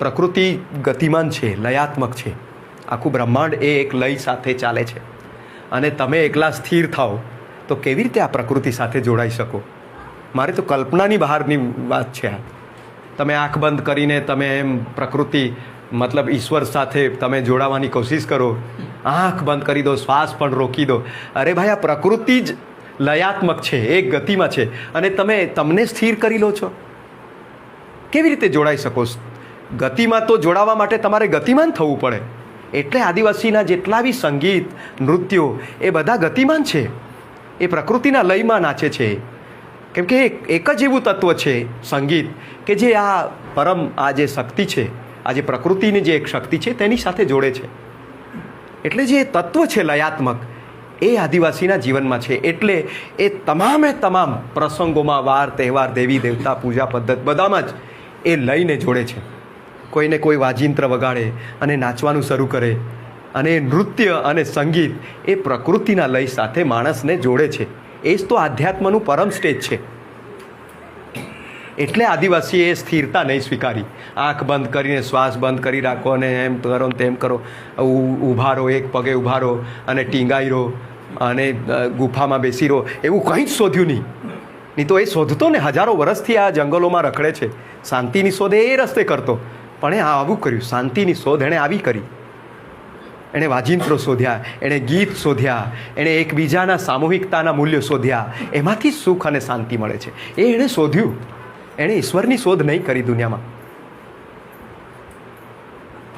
પ્રકૃતિ ગતિમાન છે, લયાત્મક છે. આખું બ્રહ્માંડ એ એક લય સાથે ચાલે છે. અને તમે એકલા સ્થિર થાઓ, તો કેવી રીતે આ પ્રકૃતિ સાથે જોડાઈ શકો? મારે તો કલ્પનાની બહારની વાત છે આ. તમે આંખ બંધ કરીને તમે એમ પ્રકૃતિ, મતલબ ઈશ્વર સાથે તમે જોડાવાની કોશિશ કરો. આંખ બંધ કરી દો, શ્વાસ પણ રોકી દો. અરે ભાઈ, આ પ્રકૃતિ જ લયાત્મક છે એક ગતિમાં છે. અને તમે, તમને સ્થિર કરી લો છો. કેવી રીતે જોડાઈ શકો? ગતિમાં તો જોડાવા માટે તમારે ગતિમાન થવું પડે. એટલે આદિવાસીના જેટલા બી સંગીત, નૃત્યો, એ બધા ગતિમાન છે. એ પ્રકૃતિના લયમાં નાચે છે. કેમ કે એક જ એવું તત્વ છે, સંગીત, કે જે આ પરમ, આ જે શક્તિ છે, આ જે પ્રકૃતિની જે એક શક્તિ છે, તેની સાથે જોડે છે. એટલે જે તત્વ છે લયાત્મક, એ આદિવાસીના જીવનમાં છે. એટલે એ તમામે તમામ પ્રસંગોમાં વાર, તહેવાર દેવી દેવતા પૂજા પદ્ધત, બધામાં જ એ લઈને જોડે છે. કોઈને કોઈ વાજિંત્ર વગાડે અને નાચવાનું શરૂ કરે અને નૃત્ય અને સંગીત એ પ્રકૃતિના લય સાથે માણસને જોડે છે. એ જ તો આધ્યાત્મનું પરમ સ્ટેજ છે. એટલે આદિવાસીએ સ્થિરતા નહીં સ્વીકારી. આંખ બંધ કરીને શ્વાસ બંધ કરી રાખો અને એમ કરો ને તેમ કરો. ઊભા રહો, એક પગે ઊભા રહો અને ટીંગાઈ રહો અને ગુફામાં બેસી રહો. એવું કંઈ જ શોધ્યું નહીં. નહીં તો એ શોધતો ને હજારો વર્ષથી આ જંગલોમાં રખડે છે. શાંતિની શોધ એ રસ્તે કરતો. પણ એ આ આવું કર્યું. શાંતિની શોધ એણે આવી કરી. એણે વાજિંત્રો શોધ્યા, એણે ગીત શોધ્યા, એણે એકબીજાના સામૂહિકતાના મૂલ્યો શોધ્યા. એમાંથી સુખ અને શાંતિ મળે છે. એ એણે શોધ્યું. એણે ઈશ્વરની શોધ નહીં કરી દુનિયામાં.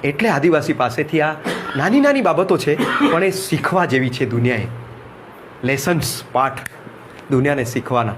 એટલે આદિવાસી પાસેથી આ નાની નાની બાબતો છે, પણ એ શીખવા જેવી છે દુનિયાએ. લેસન્સ પાઠ દુનિયાને શીખવાના.